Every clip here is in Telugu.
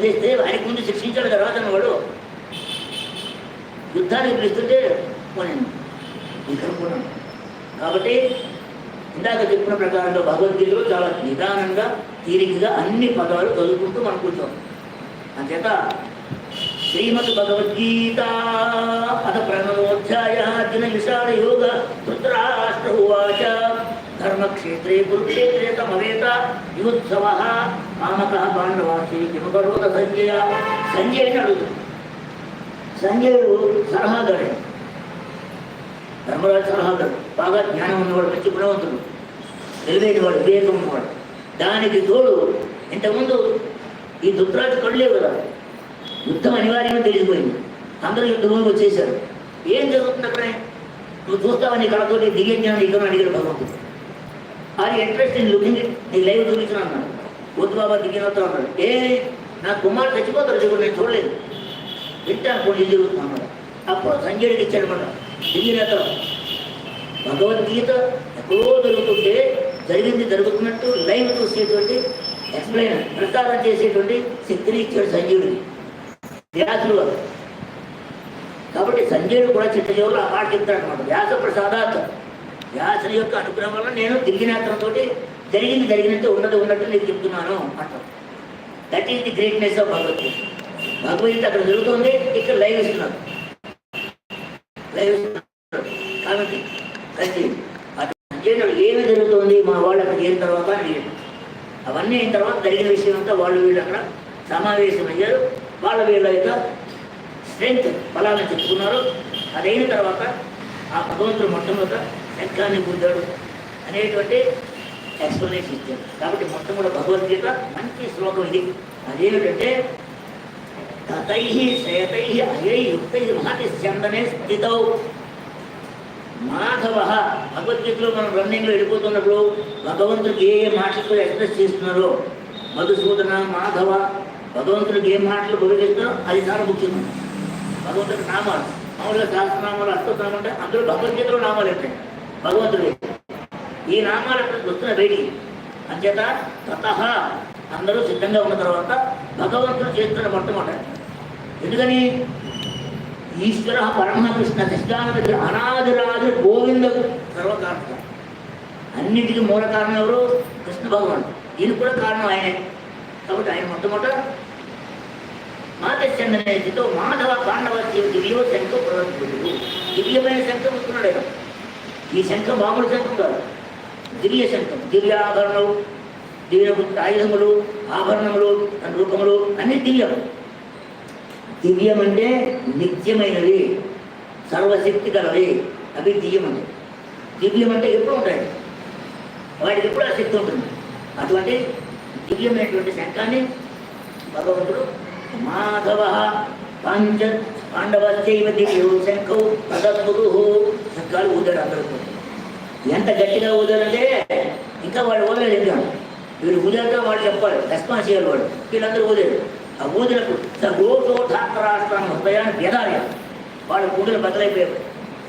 తప్పు చేస్తే ఆయనకు ముందు శిక్షించాడు తర్వాత వాడు యుద్ధానికి పిలుస్తుంటే పోనీ కాబట్టి ఇందాక చెప్పిన ప్రకారంగా భగవద్గీతలో చాలా నిదానంగా తీరికగా అన్ని పదాలు చదువుకుంటూ మనం కూర్చోం. అంచేత శ్రీమద్ భగవద్గీత అథ ప్రణవోధ్యాయ దిన విశాల యోగ ధృతరాష్ట్ర ఉవాచ. ధర్మక్షేత్రే కురుక్షేత్రే తమవేత యుత్సవ మామక పాండవాసి కిమకరోత సంజయ సంజయ్ అడుగు సంజయుడు సలహాదారు ధర్మరాజు సలహాదారు బాగా జ్ఞానం ఉన్నవాడు మంచి గుణవంతుడు తెలివైన వాడు వివేకం ఉన్నవాడు దానికి తోడు ఇంతకుముందు ఈ దుద్రాజు కళ్ళేవు కదా యుద్ధం అనివార్యమని తెలిసిపోయింది. అందరూ యుద్ధంలోకి వచ్చేశారు. ఏం జరుగుతుంది అక్కడే? నువ్వు చూస్తావని కళతో దిగే జ్ఞానం ఇక్కడ అడిగారు భగవంతుడు. ఆర్ ఇంట్రెస్ట్ ఇన్ లుకింగ్ నీ లైవ్ చూపించిన అన్నాడు. వద్దు బాబా దిగినతో అన్నాడు. ఏ నా కుమారుడు చచ్చిపోతారు చూడు నేను చూడలేదు. వింటాను కొన్ని జరుగుతున్నాడు అప్పుడు సంజయుడికి ఇచ్చాడు మన దిగినతో భగవద్గీత ఎక్కడో జరుగుతుంటే జరిగింది జరుగుతున్నట్టు లైవ్ చూసేటువంటి ఎక్స్ప్లెయిన్ ప్రసారం చేసేటువంటి శక్తిని ఇచ్చాడు సంజయుడికి. వ్యాసులు కాబట్టి సంజయుడు కూడా చిట్ట చివరిలో ఆ మాట చెప్తాడు అనమాట వ్యాస ప్రసాదార్థం వ్యాసుని యొక్క అనుగ్రహం వల్ల నేను దిగినాత్రంతో జరిగింది జరిగినట్టు ఉన్నది ఉన్నట్టు నేను చెప్తున్నాను అంటాం that is the greatness of Bhagavad Gita Bhagavad Gita అక్కడ జరుగుతుంది ఇక్కడ లైవ్ ఇస్తున్నారు. లైవ్ కాబట్టి కలిసి అటు ఏమి జరుగుతుంది మా వాళ్ళు అక్కడ అయిన తర్వాత అడిగాడు. అవన్నీ అయిన తర్వాత జరిగిన విషయం అంతా వాళ్ళు వీళ్ళు అక్కడ సమావేశమయ్యారు వాళ్ళ వీళ్ళ యొక్క స్ట్రెంగ్త్ బలాన్ని చెప్పుకున్నారు. అదైన తర్వాత ఆ భగవంతుడు మొట్టమొదట శంఖాన్ని పొందాడు అనేటువంటి ఎక్స్ప్లెనేషన్ ఇచ్చాడు. కాబట్టి మొట్టమొదటి భగవద్గీత మంచి శ్లోకం ఇది. అదేమిటంటే తతై శయతై అయై యుక్తై మహతి చందనే స్థితౌ. మాధవ భగవద్గీతలో మనం రన్నింగ్లో వెళ్ళిపోతున్నప్పుడు భగవంతుడికి ఏ ఏ మాటలతో ఎక్స్ప్రెస్ చేస్తున్నారో మధుసూదన మాధవ భగవంతుడికి ఏ మాటలు బోధిస్తున్నారో అది చాలా ముఖ్యం భగవంతుడి నామాలు మామూలుగా శాస్త్రనామాలు అర్థం అంటే అందులో భగవద్గీతలో నామాలు ఉంటాయి. భగవంతుడు. ఈ నామాలు అక్కడ వస్తున్న వేడి. అంచేత తత అందరూ సిద్ధంగా ఉన్న తర్వాత భగవంతుడు చేస్తున్న మొట్టమొదటి. ఎందుకని? ఈశ్వర పరమకృష్ణ నిష్ఠానంద అనాదిరాజు గోవింద సర్వకారణం అన్నిటికీ మూల కారణం ఎవరు? కృష్ణ భగవానుడు. ఇది కూడా కారణం ఆయనే. కాబట్టి ఆయన మొట్టమొదట మాతశ్చందనేతితో మాధవ పాండవ దివ్యో శంఖ ప్రవర్తితుడు దివ్యమైన శంఖం వస్తున్నాడు ఆయన. ఈ శంఖం మామూలు శంఖం కాదు. దివ్య శంఖం. దివ్య ఆభరణం దివ్య ఆయుధములు ఆభరణములు రూపములు అన్ని దివ్యం దివ్యం అంటే నిత్యమైనవి సర్వశక్తి గలవి అవి దివ్యం అంటే దివ్యం అంటే ఎప్పుడు ఉంటాయి వాటికి ఎప్పుడు ఆ శక్తి ఉంటుంది. అటువంటి దివ్యమైనటువంటి శంఖాన్ని భగవంతుడు మాధవ పంచ పాండవచ్చైవ దివ్యో శంఖౌ ప్రదత్తుడు శంఖాలు ఊదాడు అందరూ ఎంత గట్టిగా ఊదారంటే ఇంకా వాళ్ళు ఊదలేదు ఇంకా. వీళ్ళు ఊదాక వాళ్ళు చెప్పాలి. రెస్పాన్స్ చేయాలి వాడు వీళ్ళందరూ ఊదారు. ఆ ఊదినప్పుడు సగోటో ఠాకర్ రాష్ట్రం హృదయాన్ని బెదాలి వాళ్ళు గుండెలు బద్దలైపోయారు.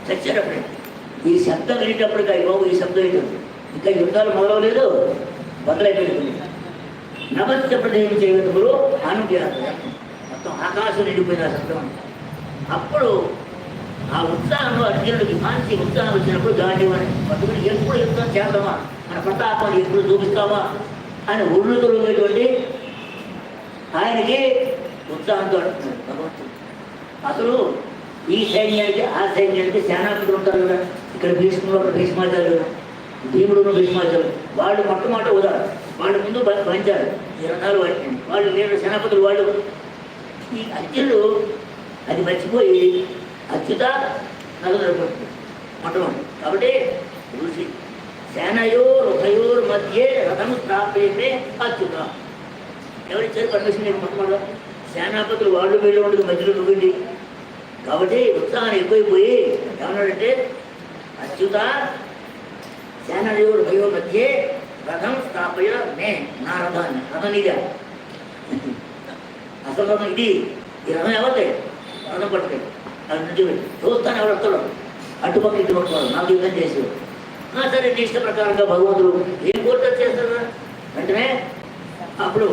చచ్చేటప్పుడు ఈ శబ్దం వినేటప్పటికి అయ్యి బాబు ఈ శబ్దం ఏంటో. ఇంకా యుద్ధాలు మొదలవలేదు. బద్దలైపోయింది నవత్య ప్రదేశం చేయటంలో అనుగ్రహం మొత్తం ఆకాశం నిండిపోయిన ఆ శబ్దం. అప్పుడు ఆ ఉత్సాహంలో అర్జునుడికి మానసిక ఉత్సాహం వచ్చినప్పుడు గాంధీవని పట్టుకుని ఎప్పుడు యుద్ధం చేద్దామా? మన ప్రతాపాన్ని ఎప్పుడు చూపిస్తామా అని ఒళ్ళు తొలగేటువంటి ఆయనకి ఉత్సాహంతో అంటున్నాడు భగవంతుడు అసలు ఈ సైన్యానికి ఆ సైన్యానికి సేనాపతులు ఉంటారు కదా. ఇక్కడ భీష్ముడు ఒక భీష్మాచార్యులు భీముడు భీష్మాచార్యులు. వాళ్ళు మొట్టమొదట ఉదారు వాళ్ళ ముందు బ- పంచారు. ఈ రథాలు వాళ్ళు నేను సేనాపతులు వాళ్ళు. ఈ అర్జునుడు అది మర్చిపోయి అచ్యుత నలుగురు మొట్టమొదటి కాబట్టి ఋషి సేనయోర్ ఉభయోర్ మధ్య రథం స్థాపేతే అచ్యుత ఎవరిచ్చారు పర్మిషన్ నీకు మొట్టమొదటి సేనాపతులు వాళ్ళు వీళ్ళు ఉండదు మధ్యలో నువ్వండి కాబట్టి ఉత్సాహం ఎక్కువైపోయి ఏమన్నాడంటే అచ్యుత సేనయోర్ భయో మధ్య రథం స్థాపయ నే నా రథాన్ని రథం ఇదే. అసలు రథం ఇది. ఈ రథం ఎవరిదే? రథం పట్టుకే అది నుంచి చూస్తాను ఎవరు వస్తాడు. అటుపక్క ఇటు పట్టుకోవాలి నాకు యుద్ధం చేసేవాడు. సరే నీ ఇష్ట ప్రకారంగా భగవంతుడు ఏం కోరిక చేస్తాడు వెంటనే అప్పుడు